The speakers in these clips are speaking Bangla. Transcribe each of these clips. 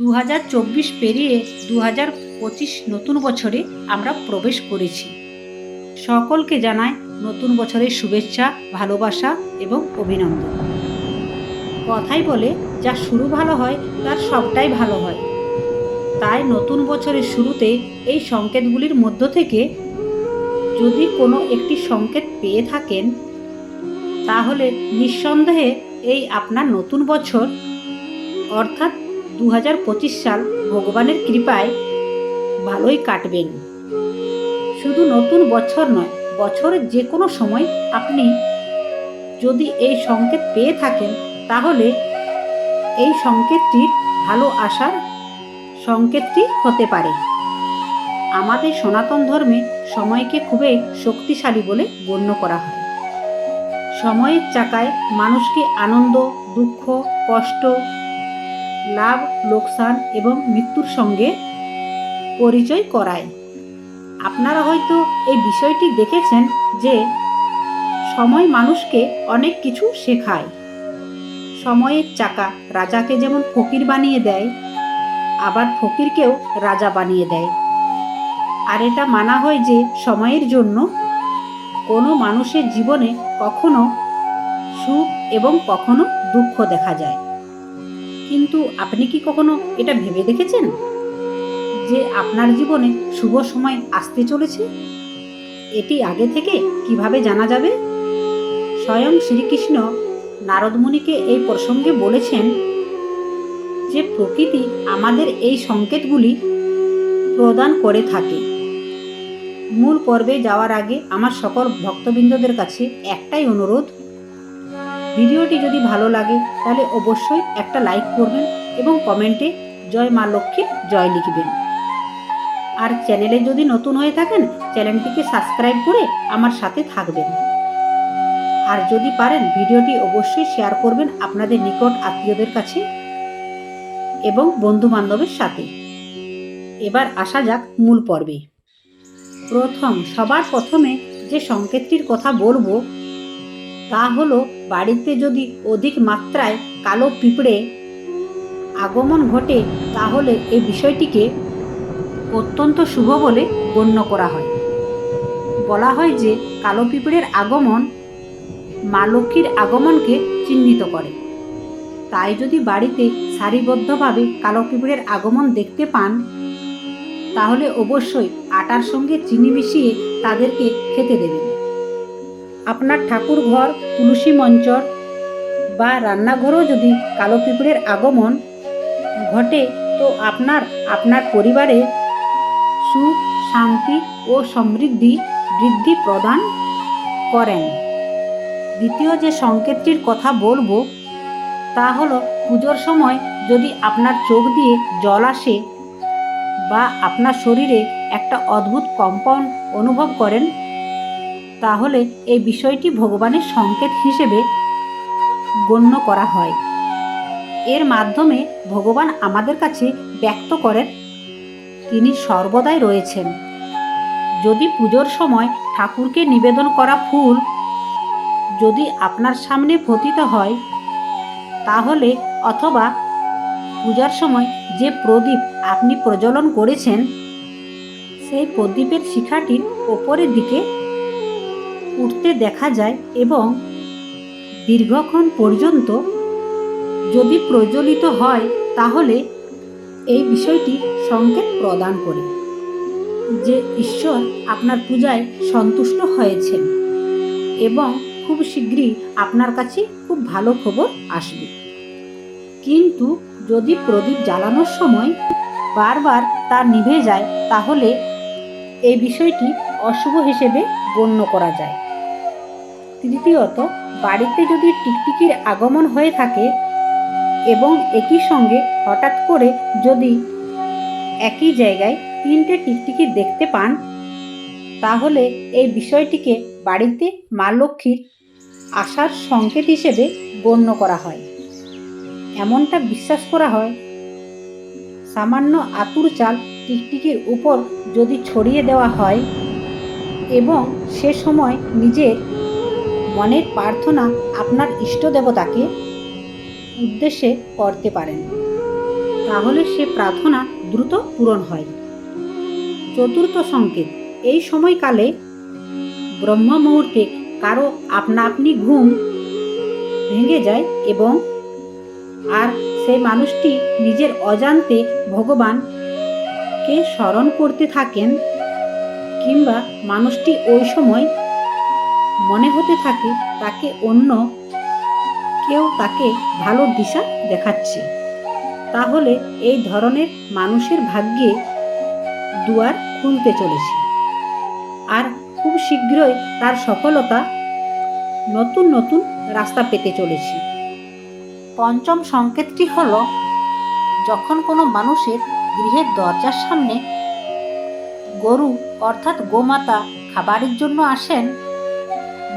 দু হাজার চব্বিশ পেরিয়ে দু হাজার পঁচিশ নতুন বছরে আমরা প্রবেশ করেছি। সকলকে জানাই নতুন বছরের শুভেচ্ছা, ভালোবাসা এবং অভিনন্দন। কথাই বলে, যা শুরু ভালো হয়, তার সবটাই ভালো হয়। তাই নতুন বছরের শুরুতে এই সংকেতগুলির মধ্য থেকে যদি কোনো একটি সংকেত পেয়ে থাকেন, তাহলে নিঃসন্দেহে এই আপনার নতুন বছর, অর্থাৎ দু হাজার পঁচিশ সাল ভগবানের কৃপায় ভালোই কাটবেন। শুধু নতুন বছর নয়, বছরের যে কোনো সময় আপনি যদি এই সংকেত পেয়ে থাকেন, তাহলে এই সংকেতটির ভালো আসার সংকেতটি হতে পারে। আমাদের সনাতন ধর্মে সময়কে খুবই শক্তিশালী বলে গণ্য করা হয়। সময়ের চাকায় মানুষকে আনন্দ, দুঃখ, কষ্ট লাভ, লোকসান এবং মৃত্যুর সঙ্গে পরিচয় করায়। আপনারা হয়তো এই বিষয়টি দেখেছেন যে সময় মানুষকে অনেক কিছু শেখায়। সময়ের চাকা রাজাকে যেমন ফকির বানিয়ে দেয়, আবার ফকিরকেও রাজা বানিয়ে দেয়। আর এটা মানা হয় যে সময়ের জন্য কোনো মানুষের জীবনে কখনো সুখ এবং কখনো দুঃখ দেখা যায়। কিন্তু আপনি কি কখনো এটা ভেবে দেখেছেন? যে আপনার জীবনে শুভ সময় আসতে চলেছে? এটি আগে থেকে কীভাবে জানা যাবে? স্বয়ং শ্রীকৃষ্ণ নারদমণিকে এই প্রসঙ্গে বলেছেন যে প্রকৃতি আমাদের এই সংকেতগুলি প্রদান করে থাকে। মূল পর্বে যাওয়ার আগে আমার সকল ভক্তবৃন্দদের কাছে একটাই অনুরোধ ভিডিওটি যদি ভালো লাগে, তাহলে অবশ্যই একটা লাইক করবেন এবং কমেন্টে জয় মা লক্ষ্মীর জয় লিখবেন। আর চ্যানেলে যদি নতুন হয়ে থাকেন, চ্যানেলটিকে সাবস্ক্রাইব করে আমার সাথে থাকবেন। আর যদি পারেন, ভিডিওটি অবশ্যই শেয়ার করবেন আপনাদের নিকট আত্মীয়দের কাছে এবং বন্ধু বান্ধবের সাথে। এবার আসা যাক মূল পর্বে। প্রথম, সবার প্রথমে যে সংকেতটির কথা বলব, তা হলো বাড়িতে যদি অধিক মাত্রায় কালো পিঁপড়ে আগমন ঘটে, তাহলে এই বিষয়টিকে অত্যন্ত শুভ বলে গণ্য করা হয়। বলা হয় যে কালো পিঁপড়ের আগমন মা লক্ষ্মীর আগমনকে চিহ্নিত করে। তাই যদি বাড়িতে সারিবদ্ধভাবে কালো পিঁপড়ের আগমন দেখতে পান, তাহলে অবশ্যই আটার সঙ্গে চিনি মিশিয়ে তাদেরকে খেতে দেবেন। আপনার ঠাকুর ঘর তুলসী মঞ্চর বা রান্নাঘরেও যদি কালো পিঁপড়ের আগমন ঘটে, তো আপনার আপনার পরিবারে সুখ, শান্তি ও সমৃদ্ধি বৃদ্ধি প্রদান করেন। দ্বিতীয় যে সংকেতটির কথা বলব, তা হলো পুজোর সময় যদি আপনার চোখ দিয়ে জল আসে বা আপনার শরীরে একটা অদ্ভুত কম্পাউন্ড অনুভব করেন তাহলে এই বিষয়টি ভগবানের সংকেত হিসেবে গণ্য করা হয়। এর মাধ্যমে ভগবান আমাদের কাছে ব্যক্ত করেন, তিনি সর্বদাই রয়েছেন। যদি পুজোর সময় ঠাকুরকে নিবেদন করা ফুল যদি আপনার সামনে পতিত হয়, তাহলে অথবা পূজার সময় যে প্রদীপ আপনি প্রজ্বলন করেছেন, সেই প্রদীপের শিখাটির ওপরের দিকে উঠতে দেখা যায় এবং দীর্ঘক্ষণ পর্যন্ত যদি প্রজ্বলিত হয়, তাহলে এই বিষয়টি সংকেত প্রদান করে যে ঈশ্বর আপনার পূজায় সন্তুষ্ট হয়েছেন এবং খুব শীঘ্রই আপনার কাছে খুব ভালো খবর আসবে। কিন্তু যদি প্রদীপ জ্বালানোর সময় বারবার তা নিভে যায়, তাহলে এই বিষয়টি অশুভ হিসেবে গণ্য করা যায়। তৃতীয়ত বাড়িতে যদি টিকটিকির আগমন হয়ে থাকে এবং একই সঙ্গে হঠাৎ করে যদি একই জায়গায় তিনটে টিকটিকি দেখতে পান, তাহলে এই বিষয়টিকে বাড়িতে মা লক্ষ্মীর আসার সংকেত হিসেবে গণ্য করা হয়। এমনটা বিশ্বাস করা হয়। সামান্য আতুর চাল টিকটিকির উপর যদি ছড়িয়ে দেওয়া হয় এবং সে সময় নিজের মনের প্রার্থনা আপনার ইষ্ট দেবতাকে উদ্দেশ্যে করতে পারেন। তাহলে সে প্রার্থনা দ্রুত পূরণ হয়। চতুর্থ সংকেত, এই সময়কালে ব্রহ্ম মুহূর্তে কারও আপনা আপনি ঘুম ভেঙে যায় এবং আর সেই মানুষটি নিজের অজান্তে ভগবানকে স্মরণ করতে থাকেন কিংবা মানুষটি ওই সময় মনে হতে থাকে তাকে অন্য কেউ তাকে ভালো দিশা দেখাচ্ছে। তাহলে এই ধরনের মানুষের ভাগ্যে দুয়ার খুলতে চলেছে। আর খুব শীঘ্রই তার সফলতা নতুন নতুন রাস্তা পেতে চলেছে। পঞ্চম সংকেতটি হলো, যখন কোনো মানুষের গৃহের দরজার সামনে গরু অর্থাৎ গোমাতা খাবারের জন্য আসেন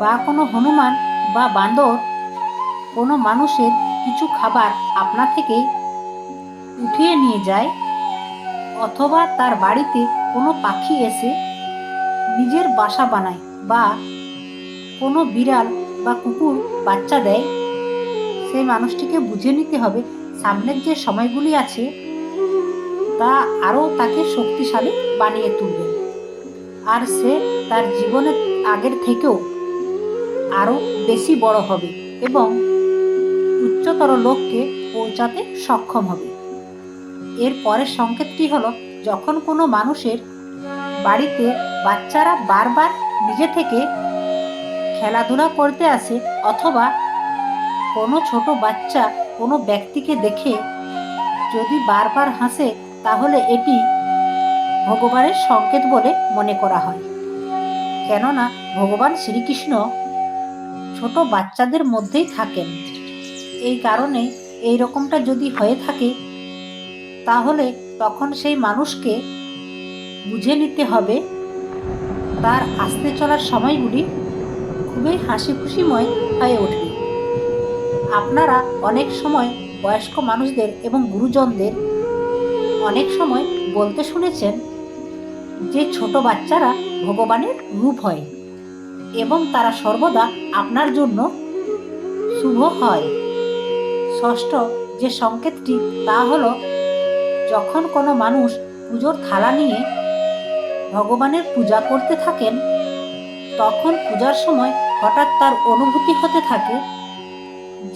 বা কোনো হনুমান বা বান্দর, কোনো মানুষের কিছু খাবার আপনা থেকে উঠিয়ে নিয়ে যায় অথবা তার বাড়িতে কোনো পাখি এসে নিজের বাসা বানায় বা কোনো বিড়াল বা কুকুর বাচ্চা দেয় সেই মানুষটিকে বুঝে নিতে হবে সামনের যে সময়গুলি আছে, তা আরও তাকে শক্তিশালী বানিয়ে তুলবে। আর সে তার জীবনের আগের থেকেও আরও বেশি বড় হবে এবং উচ্চতর লোককে পৌঁছাতে সক্ষম হবে। এর পরের সংকেতটি হলো, যখন কোনো মানুষের বাড়িতে বাচ্চারা বারবার নিজে থেকে খেলাধুলা করতে আসে অথবা কোনো ছোট বাচ্চা কোনো ব্যক্তিকে দেখে যদি বারবার হাসে, তাহলে এটি ভগবানের সংকেত বলে মনে করা হয়। কেননা, ভগবান শ্রীকৃষ্ণ ছোট বাচ্চাদের মধ্যেই থাকেন। এই কারণে এই রকমটা যদি হয়ে থাকে, তাহলে তখন সেই মানুষকে বুঝে নিতে হবে, তার আসতে চলার সময়গুলি খুবই হাসি খুশিময় হয়ে উঠবে। আপনারা অনেক সময় বয়স্ক মানুষদের এবং গুরুজনদের অনেক সময় বলতে শুনেছেন যে ছোট বাচ্চারা ভগবানের রূপ হয়। এবং তারা সর্বদা আপনার জন্য শুভ হয়। ষষ্ঠ যে সংকেতটি, তা হল, যখন কোনো মানুষ পুজোর থালা নিয়ে ভগবানের পূজা করতে থাকেন, তখন পূজার সময় হঠাৎ তার অনুভূতি হতে থাকে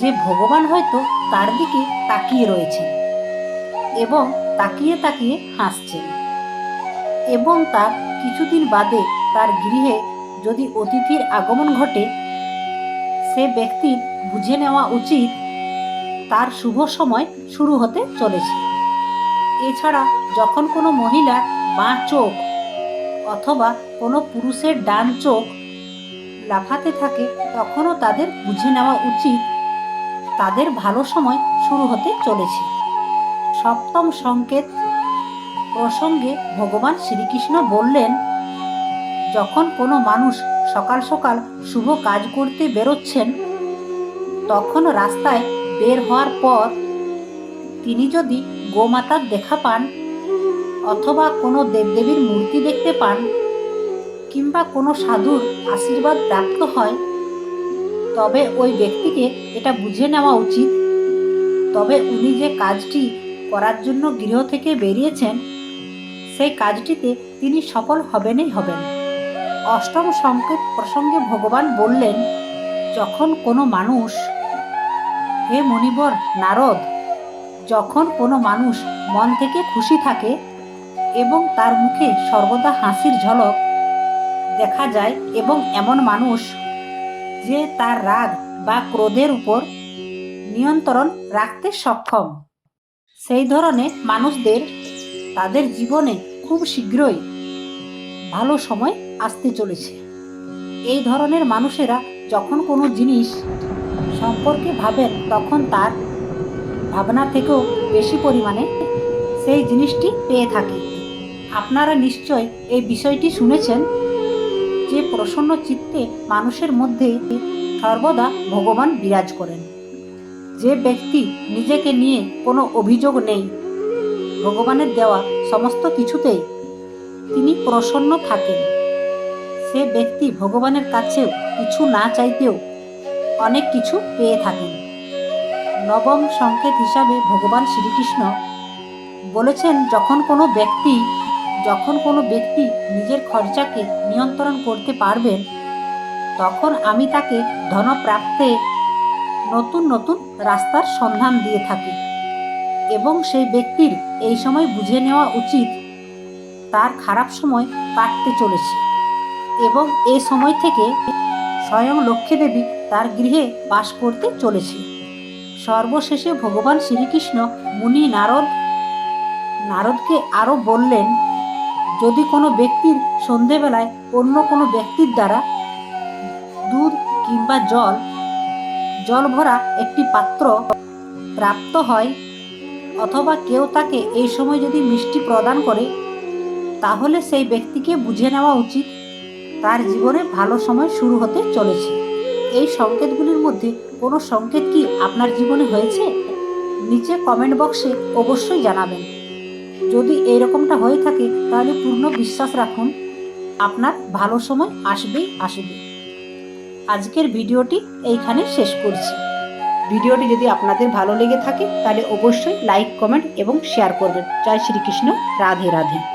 যে ভগবান হয়তো তার দিকে তাকিয়ে রয়েছেন এবং তাকিয়ে তাকিয়ে হাসছেন এবং তার কিছুদিন বাদে তার গৃহে যদি অতিথির আগমন ঘটে, সে ব্যক্তির বুঝে নেওয়া উচিত তার শুভ সময় শুরু হতে চলেছে। এছাড়া যখন কোনো মহিলার বাঁ চোখ অথবা কোনো পুরুষের ডান চোখ লাফাতে থাকে, তখনও তাদের বুঝে নেওয়া উচিত তাদের ভালো সময় শুরু হতে চলেছে। সপ্তম সংকেত প্রসঙ্গে ভগবান শ্রীকৃষ্ণ বললেন যখন কোনো মানুষ সকাল সকাল শুভ কাজ করতে বেরোচ্ছেন, তখন রাস্তায় বের হওয়ার পর তিনি যদি গোমাতার দেখা পান অথবা কোনো দেবদেবীর মূর্তি দেখতে পান কিংবা কোনো সাধুর আশীর্বাদ প্রাপ্ত হয়, তবে ওই ব্যক্তিকে এটা বুঝে নেওয়া উচিত। তবে উনি যে কাজটি করার জন্য গৃহ থেকে বেরিয়েছেন, সেই কাজটিতে তিনি সফল হবেনই হবেন। অষ্টম সংকেত প্রসঙ্গে ভগবান বললেন, যখন কোনো মানুষ, হে মণিবর নারদ, যখন কোনো মানুষ মন থেকে খুশি থাকে এবং তার মুখে সর্বদা হাসির ঝলক দেখা যায় এবং এমন মানুষ যে তার রাগ বা ক্রোধের উপর নিয়ন্ত্রণ রাখতে সক্ষম, সেই ধরনের মানুষদের তাদের জীবনে খুব শীঘ্রই ভালো সময় আসতে চলেছে। এই ধরনের মানুষেরা যখন কোনো জিনিস সম্পর্কে ভাবেন, তখন তার ভাবনা থেকেও বেশি পরিমাণে সেই জিনিসটি পেয়ে থাকে। আপনারা নিশ্চয় এই বিষয়টি শুনেছেন যে প্রসন্ন চিত্তে মানুষের মধ্যে সর্বদা ভগবান বিরাজ করেন। যে ব্যক্তি নিজেকে নিয়ে কোনো অভিযোগ নেই, ভগবানের দেওয়া সমস্ত কিছুতেই তিনি প্রসন্ন থাকেন। সে ব্যক্তি ভগবানের কাছেও কিছু না চাইতেও অনেক কিছু পেয়ে থাকেন। নবম সংকেত হিসাবে ভগবান শ্রীকৃষ্ণ বলেছেন, যখন কোনো ব্যক্তি, যখন কোনো ব্যক্তি নিজের খরচাকে নিয়ন্ত্রণ করতে পারবেন তখন আমি তাকে ধনপ্রাপ্তে নতুন নতুন রাস্তার সন্ধান দিয়ে থাকি এবং সেই ব্যক্তির এই সময় বুঝে নেওয়া উচিত তার খারাপ সময় কাটতে চলেছে। এবং এ সময় থেকে স্বয়ং লক্ষ্মী দেবী তার গৃহে বাস করতে চলেছে। সর্বশেষে ভগবান শ্রীকৃষ্ণ মুনি নারদ, নারদকে আরও বললেন, যদি কোনো ব্যক্তির সন্ধেবেলায় অন্য কোনো ব্যক্তির দ্বারা দুধ কিংবা জল জল ভরা একটি পাত্র প্রাপ্ত হয় অথবা কেউ তাকে এই সময় যদি মিষ্টি প্রদান করে, তাহলে সেই ব্যক্তিকে বুঝে নেওয়া উচিত তার জীবনে ভালো সময় শুরু হতে চলেছে। এই সংকেতগুলির মধ্যে কোনো সংকেত কি আপনার জীবনে হয়েছে? নিচে কমেন্ট বক্সে অবশ্যই জানাবেন। যদি এইরকমটা হয়ে থাকে, তাহলে পূর্ণ বিশ্বাস রাখুন, আপনার ভালো সময় আসবেই আসবে। আজকের ভিডিওটি এইখানে শেষ করছি। ভিডিওটি যদি আপনাদের ভালো লেগে থাকে, তাহলে অবশ্যই লাইক কমেন্ট এবং শেয়ার করবেন। জয় শ্রীকৃষ্ণ, রাধে রাধে।